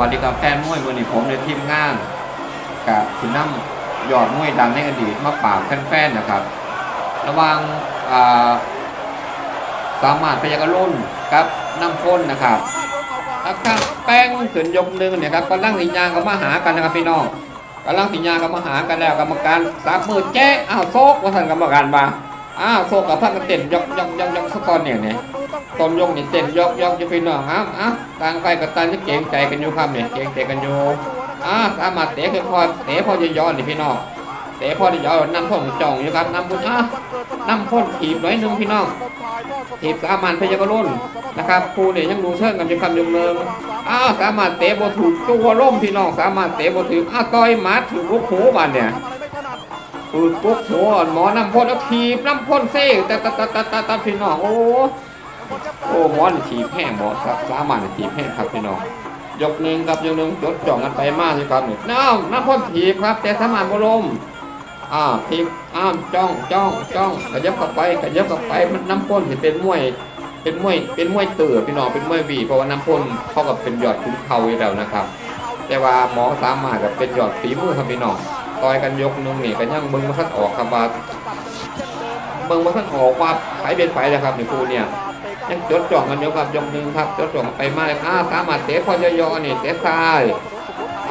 วัสดีครับแฟนมวยวันนี้ผมในทีมงานกับคุณน้ำยอดมวยดังในอดีตมาฝากแฟนๆนะครับ ระหว่างสามารถพยากรุ่นครับน้ำพ้นนะครับแล้วก็แป้งขึ้นยกหนึ่งเนี่ยครับกำลังสิญญาก็มาหากันนะครับพี่น้องกำลังสิญญาก็มาหากันแล้วกรรมการสามมือแจ้อ้าวโซกว่าท่านกรรมการมาอ้าวโซกกับพักกันเต้นยกยกยกยกสกอนเนี่ยเนี่ย ตอนยกนี่เต้นยกยกจะไปหน่องอ้าวอ้าวต่างไปกับต่างจะเก่งใจกันอยู่ครับเนี่ยเก่งใจกันอยู่อ้าสามารถเตะคือพอเตะพอจะย้อนนี่พี่น้องเตะพอจะย้อนนำพ่นจ่องอยู่ครับนำบุญอ้านำพ่นถีบหน่อยนึงพี่น้องถีบสามารถพยากรุ่นนะครับครูเนี่ยยังดูเชิงกันอยู่คำยงเนิมอ้าวสามารถเตะบอถูกตัวล่มพี่น้องสามารถเตะบอถูกอ้าวต่อยหมาถูกลูกหูบานเนี่ยปืนปุ๊บหัวหมอน้ำพ่นแล้วถีบน้ำพ่นเซ่แต่ตะตะตะตะตะพี่น้องโอ้ โอ้หมอนี่ถีบแห้งหมอสักสามารถถีบแห้งครับพี่น้องยกหนึ่งครับยกหนึ่งยกจ่องกันไปมากสิครับนี่น้ำน้ำพ่นถีบครับ แต่สามารถบรมอ่าถีบอ้ามจ้องจ้องจ้องขยับเข้าไปขยับเข้าไปมันน้ำพ่นที่เป็นมวย เป็นมวยเป็นมวยเตื่อพี่น้องเป็นมวยบีเพราะว่าน้ำพ่นเขากับเป็นยอดคุ้มเขาอยู่แล้วนะครับ แต่ว่าหมอสามารถกับเป็นยอดฝีมือครับพี่น้องต่อยกันยกหนึงนี่ก็ยังเบิ่งมาทัดออกครับว่าเบิ่งมาทัดออกว่าไผเป็นไผนะครับนี่ครูเนี่ย ยังจดจ่องกันอยู่ครับยกหนึงครับจดจ่องไปมาอ้าสามารถเตะพอยอนี่เตะซ้าย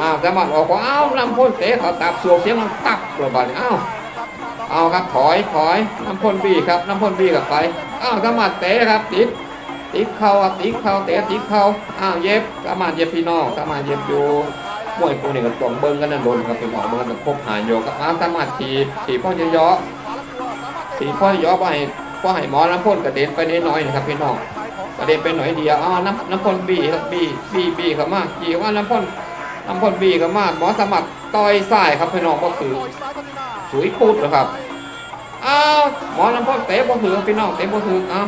อ้าวสามารถออกว่าอ้าวลำพ่นเตะเขาตับสวงเสียงมันตับระบาดนี่อ้าวเอาครับถอยถอยน้ำพ่นบีครับน้ำพ่นบีกลับไปอ้าวสามารถเตะครับติดติดเข่าครับติดเข่าเตะติดเข่าอ้าวเย็บสามารถเย็บพี่น้องสามารถเย็บอยู่มวยกูนี่ก็ต้องเบิ้งกันนั่นโดนครับเป็นหมอเบิ้งกันคบหายโยกับอ้าสามารถถีบถีบพ่อเยอะๆถีบพ่อเยอะไป พ่อให้หมอน้ำพ่นกระเด็นไปนิดหน่อยนะครับพี่น้องกระเด็นไปหน่อยเดียวอ้าน้ำน้ำพ่นบีครับบีบีบีเข้ามาจีว่าน้ำพ่นน้ำพ่นบีเข้ามากหมอสมัครต่อยสายครับพี่น้องก็คือสุยปุดนะครับอ้าวหมอน้ำพ่นเตะบ่ถือพี่น้องเตะบ่ถืออ้าว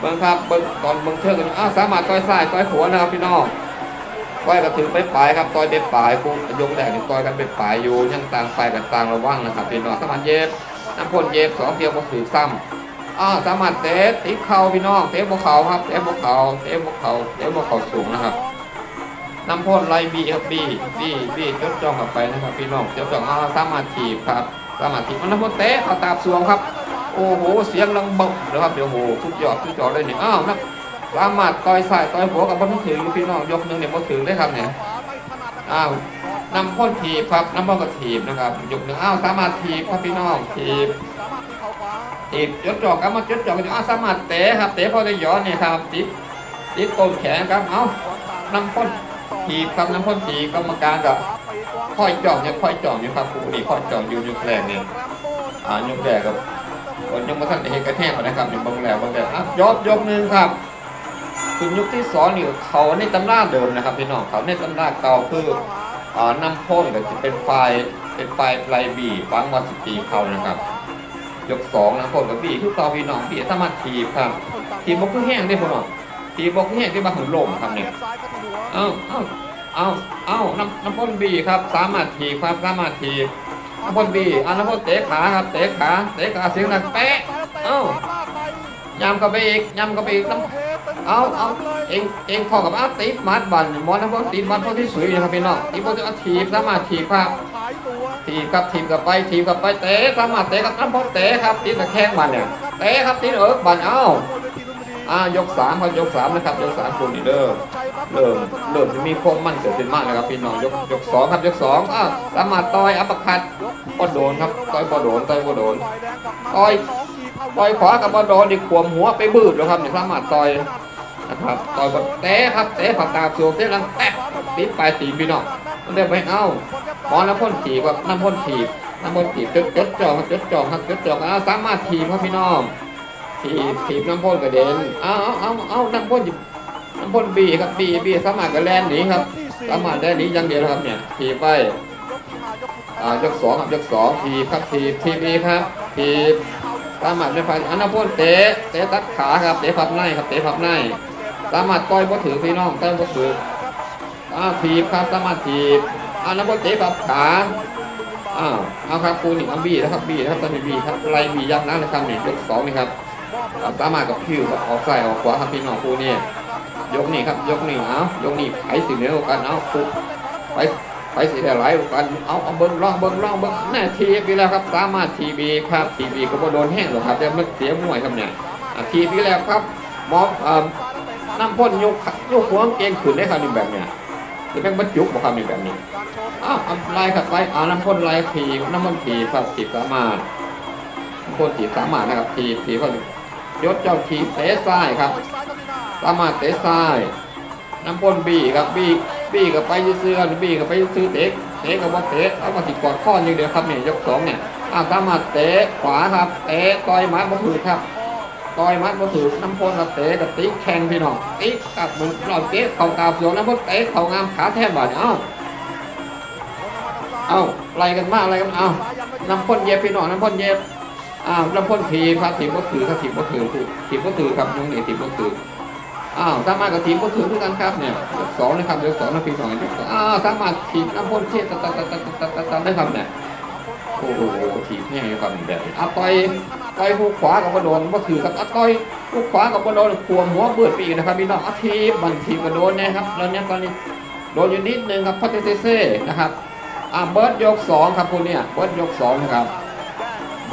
เบิ้งครับเบิ้งตอนเบิ้งเทือกกันอ้าวสามารถต่อยสายต่อยหัวนะครับพี่น้องต่อยก็ถือไปปลายครับต่อยไปปลายปุ๊บยกแรกนี่ต่อยกันไปปลายอยู่ยังต่างไฟกันต่างระวังนะครับพี่น้องสามารถเย็บน้ำพ่นเย็บสองเดียวก็ถือซ้ำ อ้าวสามารถเตะติดเข่าพี่น้องเตะบวเข่าครับเตะบวเข่าเตะบวเข่าเตะบวเข่าสูงนะครับน้ำพ่นไล่บีครับบีบีบีจดจ้องกลับไปนะครับพี่น้องจดจ้องอ้าวสามารถถีบครับสามารถถีบมันน้ำพ่นเตะเอาตาบสวงครับ โอ้โหเสียงดังบกนะครับเดี๋ยวโหทุกยอดทุกยอดเลยเนี่ยอ้าวนะสามารถต่อยสายต่อยหัวกับบ่ถึงอยู่พี่น้องยกหนึ่งเนี่ยบ่ถึงได้ครับเนี่ยอ้าวนำพ่นถีบครับน้ำพ่นก็ถีบนะครับยกหนึ่งอ้าวสามารถถีบครับพี่น้องถีบ ถีบยดจอกครับมายดจอกกันอาสามารถเตะครับเตะพอได้ย้อนเนี่ยครับติดติดต้นแขนครับเอ้าน้ำพ่นถีบครับน้ำพ่นถีกรรมการก็ค่อยจ่อเนี่ยค่อยจ่ออยู่ครับผู้นี่ค่อยจ่ออยู่ยุคแรกเนี่ยอ่ายุคแรกครับคนยังมาทันเห็นกระแทกนะครับนี่เบางแล้วเบางแล้วอะยกยกหนึ่งครับถึงยุคที่สองนี่เขาในตำราเดิมนะครับพี่น้องเขาในตำราเก่าคืออ่านำพ่นก็จะเป็นไฟเป็นไฟปล์ไลบีฟังวันสิบปีเขานะครับ ยกสองนะพ่นกับบีคือเก่าพี่น้องบีสามารถทีบครับ ทีบบกคือแห้งได้พ่น้อทีบบกคือแห้งได้มาถึงลมครับเนี่ยเอ้าเอ้าเอ้าเอ้าน้ำน้ำพ่นบีครับ สามารถทีบครับสามารถทีบน้ำพ่นบีอ่าน้ำพ่นเตะขาครับเตะขาเตะขาเสียงดังแป๊ะเอ้ายำเข้าไปอีกยำเข้าไปอีกน้ำเอาเอาเองเองพอกับอาตีมัดบันมอนะพวกตีมัดพวกที่สวยนะครับพี่น้องที่พวกจะเอาถีบสามารถถีบครับ ถีบกับถีบกับไปถีบกับไปเตะสามารถเตะกับน้ำพวกเตะครับตีตะแคงบันเนี่ยเตะครับตีเอิร์กบันเอ้าอ่ายกสามครับยกสามนะครับยกสามคนนี่เด้อเริ่มเริ่มจะมีความมั่นเกิดขึ้นมากแล้วครับพี่น้องยกยกสองครับยกสองอ่าสามารถต่อยอัปคัดก็โดนครับต่อยก็โดนต่อยก็โดนต่อยต่อยขวากับก็โดนดิขวมหัวไปบืดแล้วครับเนี่ยสามารถต่อย นะครับต่อยแบอลเตะครับเตะผักตาสูงเตะลังแตะติดปลายตีนพี่น้องมันได้ไปเอ้าหมอน้ำพ่นถีบกับน้ำพ่นถีบน้ำพ่นถีบจดจดจ่องจดจ่องครับจดจ่องเอาสามารถถีบครับพี่น้องถีบถีบน้ำพ่นกระเด็นเอาเอาเอาเอาน้ำพ่นน้ำพ่นบีครับบีบีสามารถกระแลนหนีครับสามารถได้หนีอย่างเดียวครับเนี่ยถีบไปอ่ายกสองครับยกสองถีบครับถีบถีบอีครับถีบสามารถในฝ่ายอันนั้นพ่นเตะเตะตัดขาครับเตะพับในครับเตะพับใน สามารถต่อยบ่ถือพี่น้องต่อยบ่ถืออ้าวถีบครับสามารถถีบอันนั้นพ่นเตะพับขาอ้าวเอาครับคูนี่เอาบีนะครับบีนะครับตอนนี้บีครับไล่บียับนะนะครับนี่ยกสองนี่ครับสามารถกับผิวออกซ้ายออกขวาครับพี่น้องคูนี่ยกนี่ครับยกนี่เอายกนี่ไผสิเหนือกว่ากันเอาปุ๊บไปไปสิได้หลายกว่ากันเอาเอาเบิ้งร่องเบิ้งร่องเบิ้งแน่ทีบีแล้วครับสามารถทีบีครับทีบีก็บ่โดนแห้งหรอกครับแต่มันเสียมวยครับเนี่ยทีบีแล้วครับมอเอ่อ น้ำพ่นยกยกหัวเกงขึ้นได้ครับนี่แบบเนี้ยจะเป็นบรรจุบ่ครับนี่แบบนี้อ้าวเอาไล่ครับไล่เอาน้ำพ่นไล่ทีน้ำมันทีครับทีสามารถน้ำพ่นทีสามารถนะครับทีทีก็ยศเจ้าทีเตะซ้ายครับ สามารถเตะซ้ายน้ำพ่นบีครับบีบีกับไปซื้อบีกับไปซื้อเตะเตะกับว่าเตะเอามาสิกอดข้ออย่างเดียวครับเนี่ยยกสองเนี่ยอ่าสามารถเตะขวาครับเตะต่อยหมัดบ่ถือครับ ต่อยมัดบ่ถือน้ำพ่นกับเตะกับติ๊กแข่งพี่น้องติ๊กกับมันเราเตะเข่าตาเสียวน้ำพ่นเตะเข่างามขาแทบบ่เนี่ยเอ้าเอ้าไล่กันมาไล่กันเอ้าน้ำพ่นเย็บพี่น้องน้ำพ่นเย็บอ้าวน้ำพ่นทีครับทีมก็ถือครับทีมก็ถือทีมก็ถือครับน้องหนี่ทีมก็ถืออ้าวสามารถกับทีมก็ถือด้วยกันครับเนี่ยสองนะครับยกสองนะพี่น้องยกสองอ้าวสามารถทีมน้ำพ่นเทียตัดตัดตัดตัดตัดตัดตัดได้ครับเนี่ย โอ้โหทีมเนี่ครับแบบอะต่อยต่อยหูขวากับกระโดนก็ถือครับอะต่อยหูขวากับกระโดนขวมหัวเบิดปีกนะครับพี่น้องอะทีมบันทีมกระโดนนะครับแล้วเนี่ยตอนนี้โดนอยู่นิดนึงครับพัตเตเซ่นะครับอะเบิร์ดยกสองครับคุณเนี่ยเบิร์ดยกสองนะครับ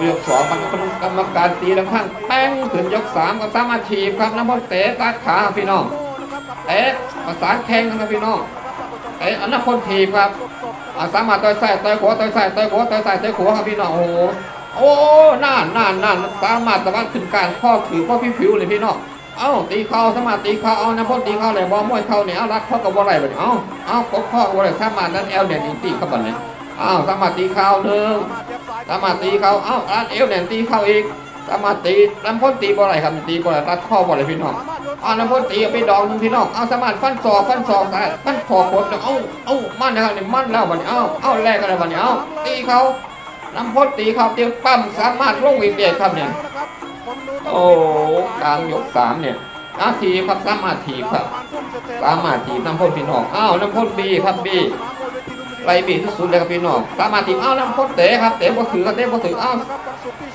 ยกสองมันกรรมการตีแล้วข้างแป้งขึ้นยกสามก็สามารถถีบครับน้ำพนเตะตัดขาพี่น้องเตะประสาแข้งครับพี่น้องเตะอันนั้นพนถีครับ อาสามาต่อยใส่ต่อยขวาต่อยใส่ต่อยขวาต่อยใส่ต่อยขวาครับพี่น้องโอ้โหโอ้น่านน่านน่านสามารถสามารถขึ้นการข้อถือข้อพิผิวเลยพี่น้องเอ้าตีเข่าสามารถตีเข่าเอาน้ำพ่นตีเข่าเลยบอลมวยเข่าเนี่ยเอารัดข้อกับวอลไรแบบเอ้าเอ้ากดข้อกับวอลไรสามารถนั้นเอลเนี่ยตีเข้าไปเนี่ยอ้าวสามารถตีเข่าหนึ่งสามารถตีเข่าเอ้าอันเอวแหนตีเข่าอีก สามาตีน้ำพ่นตีบ่อไรครับตีบ่อไรรัดข้อบ่อไรพี่น้องเอาน้ำพ่นตีไปดองหนึงพี่น้องเอาสามารถฟันศอกฟันศอกได้ฟันคอโคตรเอ้าเอ้ามันนะครับนี่มันแล้วบัดนี้เอ้าเอ้าแลกกันแล้วบัดนี้เอ้าตีเขาน้ำพ่นตีเขาเตียวปั้มสามารถลงอีกเดียครับเนี่ยโอ้กลางยกสามเนี่ยอาทีครับสามารถทีครับสามารถทีน้ำพ่นพี่น้องอ้าวน้ำพ่นบีครับบีไรบีที่สุดเลยครับพี่น้องสามารถทีเอ้าน้ำพ่นเตะครับเตะบ่ถือก็เตะบ่ถือเอ้า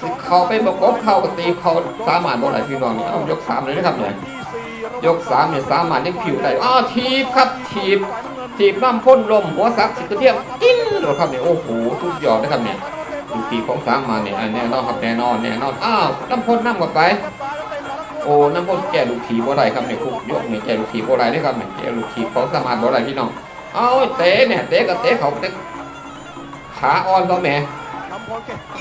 สิ เขาไปประกบเขากับตีเขาสามารถบ่ไหลพี่น้องนี่เอ้ายกสามเลยนะครับเนี่ยยกสามเนี่ยสามารถเล่นผิวได้อ้าวทีบครับทีบทีบน้ำพ่นลมหัวซักสิกระเทียมกินเลยครับเนี่ยโอ้โหสุดยอดนะครับเนี่ยดูทีของสามาเนี่ยอันแน่นอนครับแน่นอนแน่นอนอ้าวน้ำพ่นน้ำกับไปโอ้น้ำพ่นแก่ลูกทีบ่ได้ครับเนี่ยคุกยกเนี่ยแก่ลูกทีบ่ได้ด้ครับเนี่ยแก่ลูกทีของสามารถบ่ได้พี่น้องเอาเตะเนี่ยเตะกับเตะเขาเตะขาอ่อนก็แม่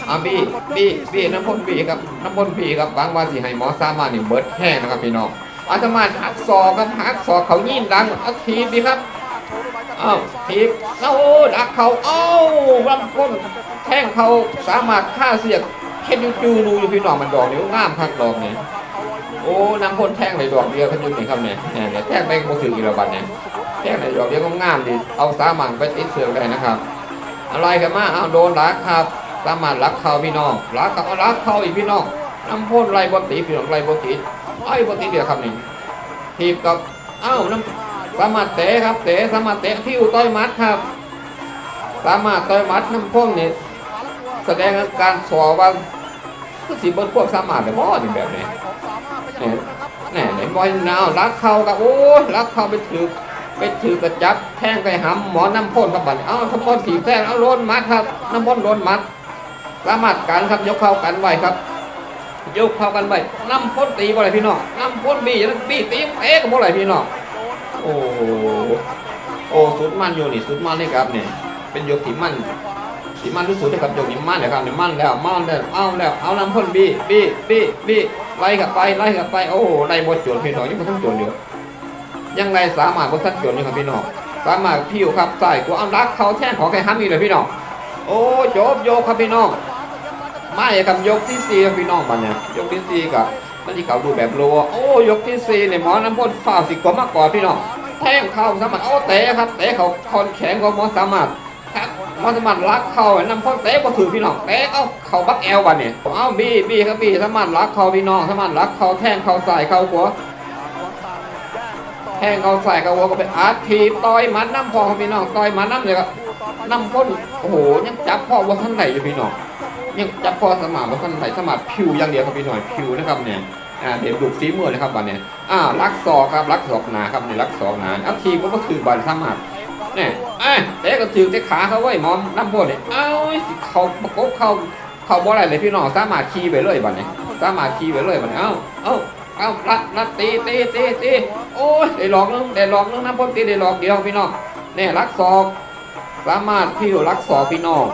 อาบีบีบีน้ำพ่นบีครับน้ำพ่นบีครับบางวันสิให้หมอสามารถนี่เบิดแห้งนะครับพี่น้องอาตมาหักศอกครับหักศอกเขายิ่งดังอาทีดีครับอ้าวทีเอาดักเขาเอ้าลำพ่นแท่งเขาสามารถฆ่าเสียกเข็นจูรูอยู่พี่น้องมันดอกนิ้วงามคักดอกเนี่ยโอ้น้ำพ่นแท่งเลยดอกเดียวขึ้นยู่นี่ครับเนี่ยเนี่ยแท่งไปบ่ถืออีกแล้วบัดเนี่ยแค่ไหนดอกเดียวก็งามดีเอาสามันไปติดเสือกได้นะครับ อะไรกันมาเอาโดนลักครับ สามารถลักเขาพี่น้องลักเขาเอาลักเขาอีกพี่น้องน้ำพ่นไรบนตีพี่น้องไรบนตีไอ้บนตีเดียวครับนี่ทีบกับอ้าวน้ำสามารถเตะครับเตะสามารถเตะที่อุต้อยมัดครับ สามารถต่อยมัดน้ำพ่นนี่แสดงการสอว่าคือสีบนพวกสามารถแต่บ่นี่แบบนี้นี่ยแน่เนี่ยบอยนาวลักเขากับโอ้ยลักเขาไปถือไปถือกระจับแทงไปหำหมอน้ำพ่นกับบัดนี้เอ้าน้ำพ่นถีบแทงเอาโลนมัดครับน้ำพ่นโลนมัด สามารถกันครับยกเข้ากันไว้ครับยกเข้ากันไว้น้ำพ่นตีบ่ไรพี่น้องน้ำพ่นบีแล้วบีตีเอ๊ะกับบ่ไรพี่น้องโอ้โหโอ้สุดมันอยู่นี่สุดมันเลยครับเนี่ยเป็นยกที่มันที่มันที่สุดเลยครับยกนี้มันเลยครับเนี่ยมันแล้วมันแล้วเอาแล้วเอาน้ำพ่นบีบีบีบีไล่กับไปไล่กับไปโอ้โหไล่บดจวนพี่น้องยังไม่ต้งจวนเดียวยังไงสามารถบนทัดจนนี่ครับพี่น้องสามารถพิวครับใส่กูเอารักเขาแท่งของใครห้ามอีกเลยพี่น้องโอ้จบโยครับพี่น้อง ไม่ครับยกที่สี่ครับพี่น้องบันเนี่ยยกที่สี่กับนั่นที่เขาดูแบบรัวโอ้ยกที่สี่เนี่ยหมอน้ำพ่นฝ่าสิกว่ามาก่อนพี่น้องแทงเข้าสามารโอ้เตะครับเตะเขาคอนแข็งของหมอสามารถครับมอสมารถรักเขาน้ำพ่นเตะก็ถือพี่น้องเตะเอาเขาบักแอลบันเนี่ยเอาบีบีครับบีสมารถรักเขาพี่น้องสมารถรักเขาแทงเขาใส่เขาหัวแห้งเขาใส่กระวัวก็ไปอาร์ตทีต่อยมัดน้ำพองพี่น้องต่อยมัดน้ำเลยครับน้ำพ่นโอ้โหยังจับพ่อว่าท่านไหนอยู่พี่น้อง ยังจับพอสมานว่าท่านไหนสมานผิวอย่างเดียวครับพี่หน่อยผิวนะครับเนี่ยอ่าเดี๋ยวดูฝีมือเลยครับวันนี้อ่าลักศอกครับลักศอกหนาครับเนี่ยลักศอกหนาเอาทีก็ถือบอลสมารถเนี่ยเอ้ยเตะก็ถือเตะขาเขาไว้มอมน้ำพวกเนี่ยเอ้ยสิเขาประกบเขาเขาบ่อะไรเลยพี่น้องสามารถขี่ไปเลยบัดนี้สามารถขี่ไปเลยบัดนี้เอ้าเอ้าเอ้าลัดลัดตีตีตีตีโอ้ยได้หลอกนึงได้หลอกนึงน้ำพ่นตีได้หลอกเดียวพี่น้องเนี่ยลักศอกสามารถพิวลักศอกพี่น้อง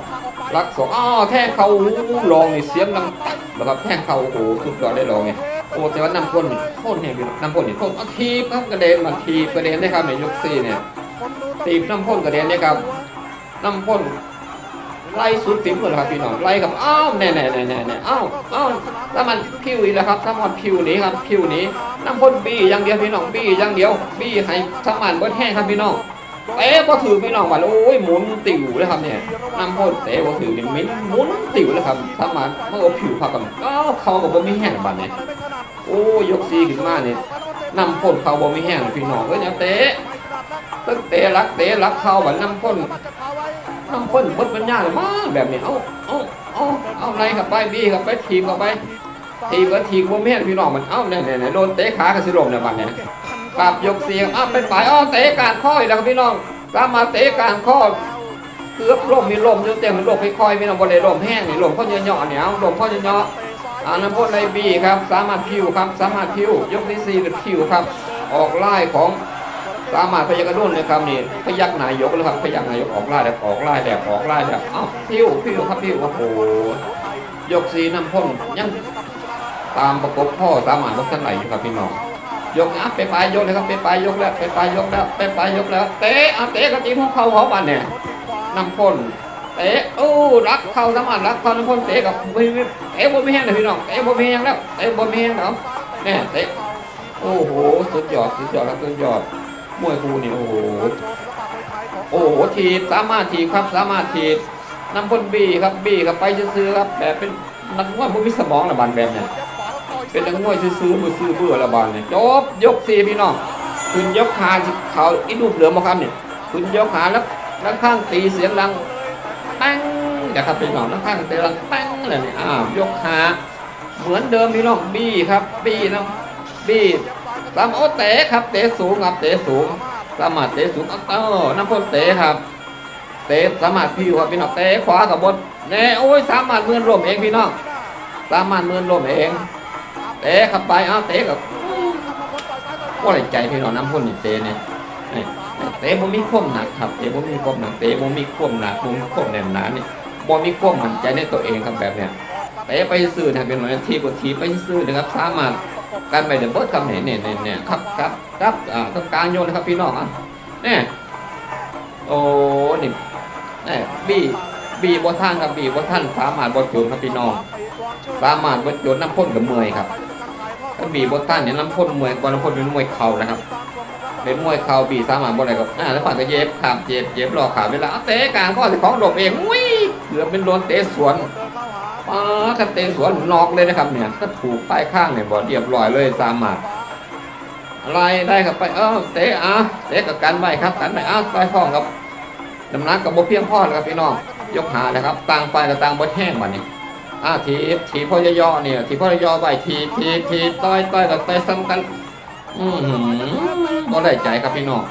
ลักศอกอ้อแท่งเขาหูลองนี่เสียงดังตักนะครับแท่งเขาโอ้โหสุดยอดได้ลองไงโอ้แต่ว่าน้ำพ่นพ่นเนี่ยพี่น้องน้ำพ่นนี่พ่นอาทีบครับกระเด็นมาทีบกระเด็นได้ครับในยกสี่เนี่ยตีบน้ำพ่นกระเด็นเนี่ยครับน้ำพ่นไล่สุดฝีมือเลยครับพี่น้องไล่ครับอ้าวแน่แน่แน่แน่แน่อ้าวอ้าวถ้ามันพิวอีกแล้วครับถ้ามันพิวนี้ครับพิวนี้น้ำพ่นบี้อย่างเดียวพี่น้องบี้อย่างเดียวบี้ให้สมานเบิดแห้งครับพี่น้อง เตะบ่ถือพี่น้องว่าโอ้ยหมุนติ๋วเลยครับเนี่ยน้ำพ่นเตะบ่ถือเนี่มิ้นหมุนติ๋วเลยครับสมานเมื่อผิวพักกันอ้าวเขาก็บ่มีแห้งบัดเนี่ยโอ้ยกซีขึ้นมาเนี่ยน้ำพ่นเขาบ่มีแห้งพี่น้องเอ้ยอย่าเตะตึ้งเตะรักเตะรักเขาแบบน้ำพ่นน้ำพ่นบดปัญญาเลยมาแบบนี้เอาเอาเอาเอาอะไรกับไปบีกับไปทีมกับไป ทีมกับทีมว่าแม่นพี่น้องมันเอ้าเนี่ยเนี่ยโดนเตะขากระสิลมเนี่ยบัดเนี่ยปรับยกเสียงอ้าวเป็นฝ่ายอ้อเตะการข้ออีกแล้วครับพี่น้องสามารถเตะการข้อเกือบลมมีลมอยู่เต็มลมค่อยๆพี่น้องบริลมแห้งนี่ลมข้อเยอะๆเนี่ยเอาลมข้อเยอะๆอ่าน้ำพ่นไรบีครับ สามารถพิวครับ สามารถพิวยกที่สี่เป็นพิวครับ ออกไล่ของสามารถพยักกระดุนนะครับนี่พยักนายกแล้วครับพยักนายกออกไล่แล้วออกไล่แล้วออกไล่แล้วเอ้าพิ้วพิ้วครับพิ้วโอ้โหยกสีน้ำพ่นยัง ตามประกบพ่อสามารถลดท่านไหลอยู่ครับพี่น้องยกอะไปปลายยกเลยครับไปปลายยกแล้วไปปลายยกแล้วไปปลายยกแล้วเตะอะเตะกระจีนของเขาเขาบันเนี่ยน้ำพ่นเตะโอ้รักเขาสามารถรักเขาน้ำพ่นเตะกับไม่เตะบนไม่แห้งเลยพี่น้องเตะบนไม่แห้งแล้วเตะบนไม่แห้งแล้วเนี่ยเตะโอ้โหสุดยอดสุดยอดแล้วสุดยอดมวยครูนี่โอ้โหโอ้โหทีสามารถทีครับสามารถทีน้ำพ่นบีครับบีครับไปซื้อครับแบบเป็นนักมวยผู้มีสมองระบาดแบบเนี่ย เป็นนักมวยซื้อๆมือซื้อเบื่อระบาดเนี่ยจบยกสี่พี่น้องคุณยกขาเขาอีนูเหลือมาครับเนี่ยคุณยกขาแล้วด้านข้างตีเสียงดังปังนะครับพี่น้องด้านข้างตีดังปังอะไรเนี่ยอ้าวยกขาเหมือนเดิมพี่น้องบี้ครับ บี้นะบีสามโอเตะครับเตะสูงครับเตะสูงสามารถเตะสูงเออน้ำพ่นเตะครับ เตะสามารถพิวครับพี่น้องเตะขวากับบนเน่โอ้ยสามารถมือนลมเองพี่น้องสามารถมือนลมเอง เตะขับไปเอาเตะกับว่าไรใจพี่น้องน้ำพ่นนี่เตะเนี่ยเตะบ่มีควมหนักครับเตะบ่มีควมหนักเตะบ่มีควมหนักบ่มีควมแน่นหนาเนี่บ่มีควมมั่นใจในตัวเองครับแบบเนี้ยเตะไปซื่อนะเป็นหน่วยทีบทีไปซื่อนะครับสามารถการไปเดบเบิร์ดคำเนี่ยเนี่ยเนี่ยเนี่ยครับครับครับอ่าต้องการโยนนะครับพี่น้องอะเนี่ยโอ้นี่เนี่ยบีบีบท่านครับบีบท่านสามารถบดโจนครับพี่น้องสามารถบดโจนน้ำพ่นกับเมยครับ บีบท่านเนี่ยน้ำพ่นเมอยกว่าน้ำพ่นเป็นมวยเข่านะครับเป็นมวยเข่าบีสามารถบดอะไรกับอ่าแล้วฝั่งก็เย็บขามเจ็บเจ็บรอขาเวลาเตะกลางข้อของหลบเองอุ้ยเกือเป็นโดนเตะสวนอ๋อคันเตะสวนนอกเลยนะครับเนี่ยถ้าถูกป้ายข้างเนี่ยบอเรียบร้อยเลยสามารถอะไรได้ครับไปเออเตะอะเตะกับกันไปครับกันไปอ้าวไปพ้องครับน้ำหนักกับโบเพียงพ่อนะครับพี่น้องยกหานะครับต่างไปกับต่างบดแห้งวันนี้ อ่าทีทีพ่อย่อเนี่ยทีพ่อย่อไปทีทีทีต้อยต้อยกับต้อยซ้ำกันอืมบ่ได้ใจครับพี่น้อง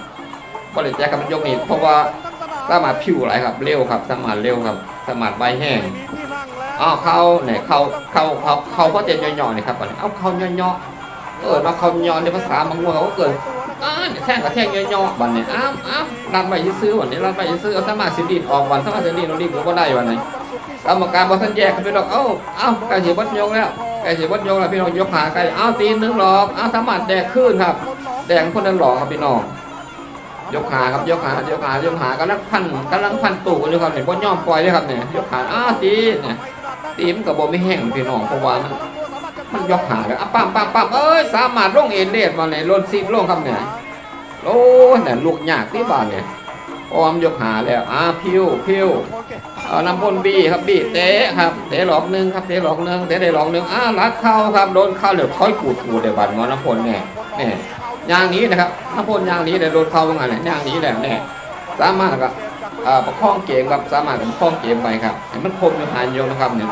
บ่ได้ใจครับยกนี้เพราะว่าสามารถผิวไหลครับเร็วครับสามารถเร็วครับสามารถใบแห้งอ้าวเขาเนี่ยเขาเขาเขาเขาก็จะย่อๆนี่ยครับก่อนเอาเขาย่อๆเกิดมาเขาย่อในภาษาบางคนเขาเกิดอ้าเนี่ยแท่งกับแท่งย่อๆบันเนี่ยอ้าวอ้าวรันไปซื้อวันนี้รันไปซื้อเอาสามารถสิดีออกวันสามารถสิดีดเราดีก็ได้วันไหน กรรมการบอท่านแยกกันไปดอกเอ้าเอ้าไก่เสียบัดยงแล้วไก่เสียบัดยงแล้วพี่น้องยกขาไก่อ้าตีหนึ่งหลอกเอ้าสามารถแดกขึ้นครับ แดงคนนั้นหลอกครับพี่น้องยกขาครับยกขายกขายกขากำลังพันกำลังพันตู่กันอยู่ครับเนี่ยบนย่อมปล่อยเลยครับเนี่ยยกขาอ้าตีเนี่ยตีมนกับโบไม่แห้งพี่น้องเพราะว่ามันมันยกหาแล้วอะปั๊มปั๊มปั๊มเอ้ยสามารถลงเอ็นเดดมาเลยลนซีบลงครับเนี่ยโอ้เนี่ยลูกยากที่บ้านเนี่ย ออมยกหาแล้วอ่าพิ้วพิ้วเอาน้ำพ่นบีครับบีเตะครับเตะหลอกหนึ่งครับเตะหลอกหนึ่งเตะได้หลอกหนึ่งอ่ารัดเข้าครับโดนเข้าเหลือถอยกูดกูดเดี๋ยวบันมอน้ำพ่นเนี่ยเนี่ยยางนี้นะครับน้ำพ่นยางนี้เดี๋ยวโดนเข้าว่าไงเนี่ยยางนี้แหละเนี่ยสามารถครับอ่าประคองเกมครับสามารถประคองเกมไปครับให้มันคมอยู่หานโยงนะครับเนี่ย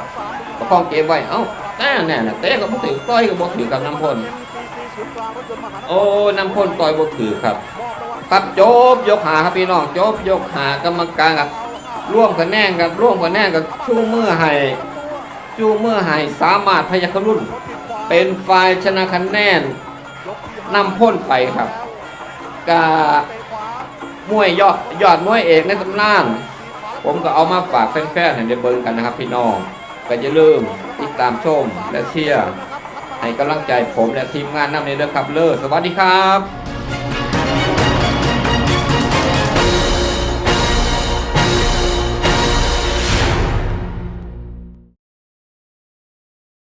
ประคองเกมไว้เอ้าแต่แน่น่ะเตะก็บ่ถือต่อยก็บ่ถือกับน้ำพ่นโอ้น้ำพ่นต่อยบ่ถือครับ ครับจบยกหาครับพี่น้องจบยกหากรรมการครับร่วมคะแนนกับร่วมคะแนนกับชู้มือให้ชู้มือให้สามารถพยัครุ่น เป็นฝ่ายชนะคะแนนนำพ้นไปครับกามวยยอดยอดมวยเอกในตำนานผมก็เอามาฝากแฟนๆให้ได้เบิ่งกันนะครับ พี่น้องก็อย่าลืมติดตามชมและเชียร์ให้กำลังใจผมและทีมงานนำในเด้อครับเลอสวัสดีครับ